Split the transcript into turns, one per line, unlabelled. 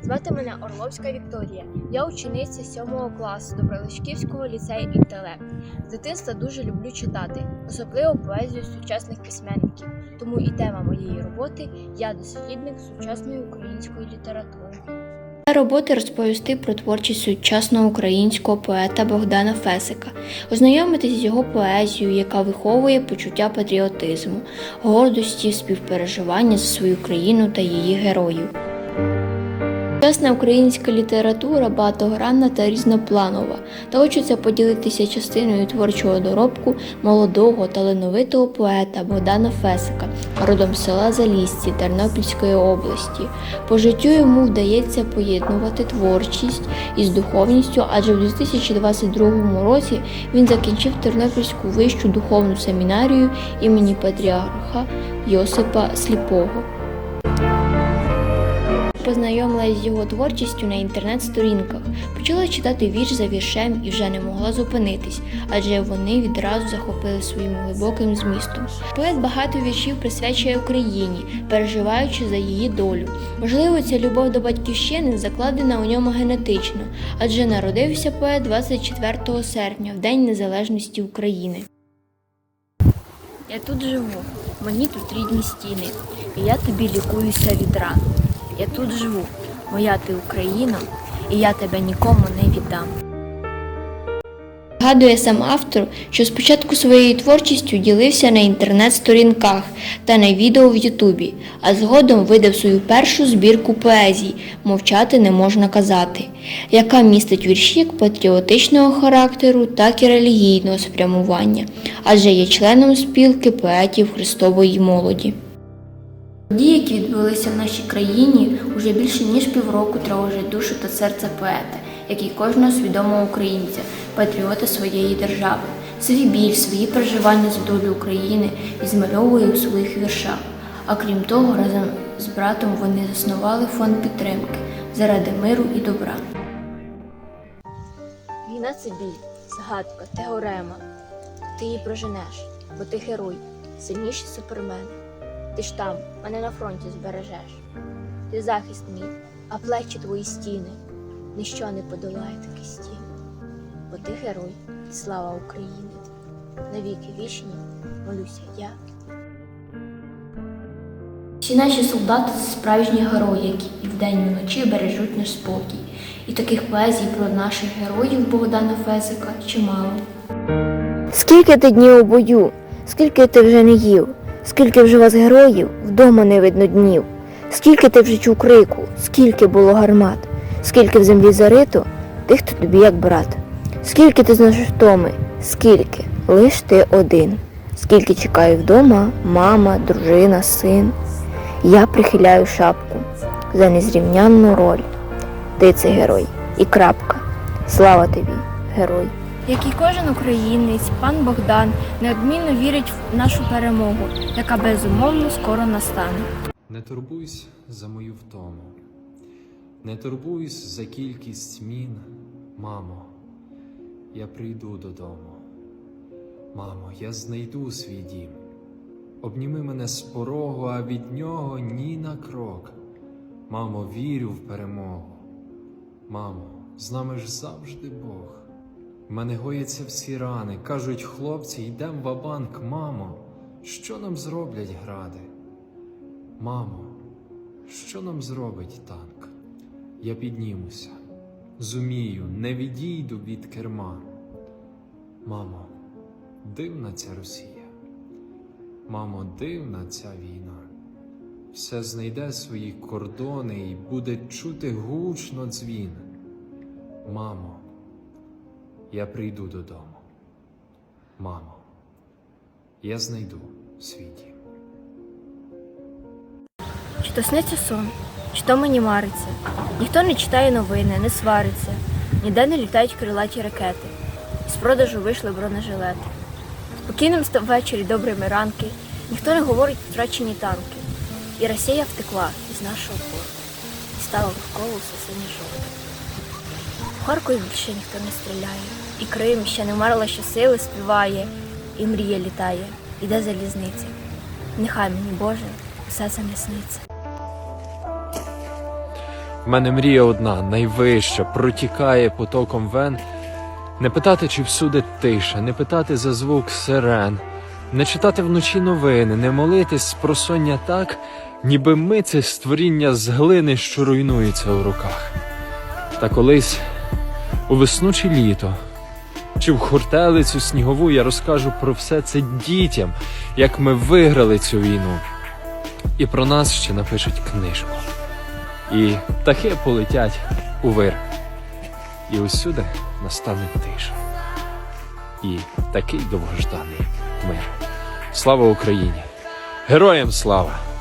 Звати мене Орловська Вікторія. Я учениця 7 класу Доброличківського ліцею інтелект. З дитинства дуже люблю читати, особливо поезію сучасних письменників. Тому і тема моєї роботи я дослідник сучасної української літератури.
Роботи розповісти про творчість сучасного українського поета Богдана Фесика, ознайомитись з його поезією, яка виховує почуття патріотизму, гордості, співпереживання за свою країну та її героїв. Сучасна українська література багатогранна та різнопланова, та хочеться поділитися частиною творчого доробку молодого талановитого поета Богдана Фесика, родом села Залісці Тернопільської області. По життю йому вдається поєднувати творчість із духовністю, адже в 2022 році він закінчив Тернопільську вищу духовну семінарію імені патріарха Йосипа Сліпого. Познайомилась з його творчістю на інтернет-сторінках, почала читати вірш за віршем і вже не могла зупинитись, адже вони відразу захопили своїм глибоким змістом. Поет багато віршів присвячує Україні, переживаючи за її долю. Можливо, ця любов до батьківщини закладена у ньому генетично, адже народився поет 24 серпня, в День Незалежності України. Я тут живу, мені тут рідні стіни, і я тобі лікуюся від ран. Я тут живу, моя ти Україна, і я тебе нікому не віддам. Згадує сам автор, що спочатку своєю творчістю ділився на інтернет-сторінках та на відео в Ютубі, а згодом видав свою першу збірку поезій Мовчати не можна казати, яка містить вірші як патріотичного характеру, так і релігійного спрямування, адже є членом спілки поетів Христової молоді. Події, які відбулися в нашій країні, уже більше ніж півроку тривожать душу та серце поета, як і кожного свідомого українця, патріота своєї держави. Свій біль, свої переживання за долю України і змальовує у своїх віршах. А крім того, разом з братом вони заснували фонд підтримки заради миру і добра.
Війна це біль, згадка, теорема. Ти її проженеш, бо ти герой, сильніший супермен. Ти ж там, мене на фронті збережеш. Ти захист мій, а плечі твої стіни. Ніщо не подолає такі стіни. Бо ти герой, і слава України. Навіки вічні, молюся я.
Всі наші солдати це справжні герої, які і вдень і вночі бережуть наш спокій. І таких поезій про наших героїв Богдана Фесика чимало.
Скільки ти днів у бою, скільки ти вже не їв, скільки вже вас героїв, вдома не видно днів, скільки ти вже чув крику, скільки було гармат, скільки в землі зарито, тих, хто тобі як брат, скільки ти знаєш втоми, скільки, лиш ти один, скільки чекаю вдома мама, дружина, син. Я прихиляю шапку за незрівнянну роль. Ти це герой і крапка. Слава тобі, герой.
Як і кожен українець, пан Богдан неодмінно вірить в нашу перемогу, яка безумовно скоро настане.
Не турбуйся за мою втому, не турбуйся за кількість змін, мамо, я прийду додому. Мамо, я знайду свій дім. Обніми мене з порогу, а від нього ні на крок. Мамо, вірю в перемогу. Мамо, з нами ж завжди Бог. Мене гояться всі рани. Кажуть хлопці, йдем в банк мамо, що нам зроблять гради? Мамо, що нам зробить танк? Я піднімуся, зумію, не відійду від керма. Мамо, дивна ця Росія. Мамо, дивна ця війна. Все знайде свої кордони і буде чути гучно дзвін. Мамо, я прийду додому. Мамо, я знайду свій дім.
Чи то сниться сон, чи то мені мариться. Ніхто не читає новини, не свариться, ніде не літають крилаті ракети. З продажу вийшли бронежилети. Спокійним став вечір і добрими ранки, ніхто не говорить втрачені танки. І Росія втекла із нашого порту. І стало навколо все синє жовте. В Харкові більше ніхто не стріляє. І Крим ще не марила, що сили співає, і мрія літає, іде залізниця. Нехай мені Боже, все це не сниться.
В мене мрія одна, найвища, протікає потоком вен. Не питати, чи всюди тиша, не питати за звук сирен, не читати вночі новини, не молитись просоння так, ніби ми це створіння з глини, що руйнується у руках. Та колись у весну чи літо, чи в хуртелицю снігову я розкажу про все це дітям, як ми виграли цю війну. І про нас ще напишуть книжку. І птахи полетять у вир. І усюди настане тиша. І такий довгожданий мир. Слава Україні! Героям слава!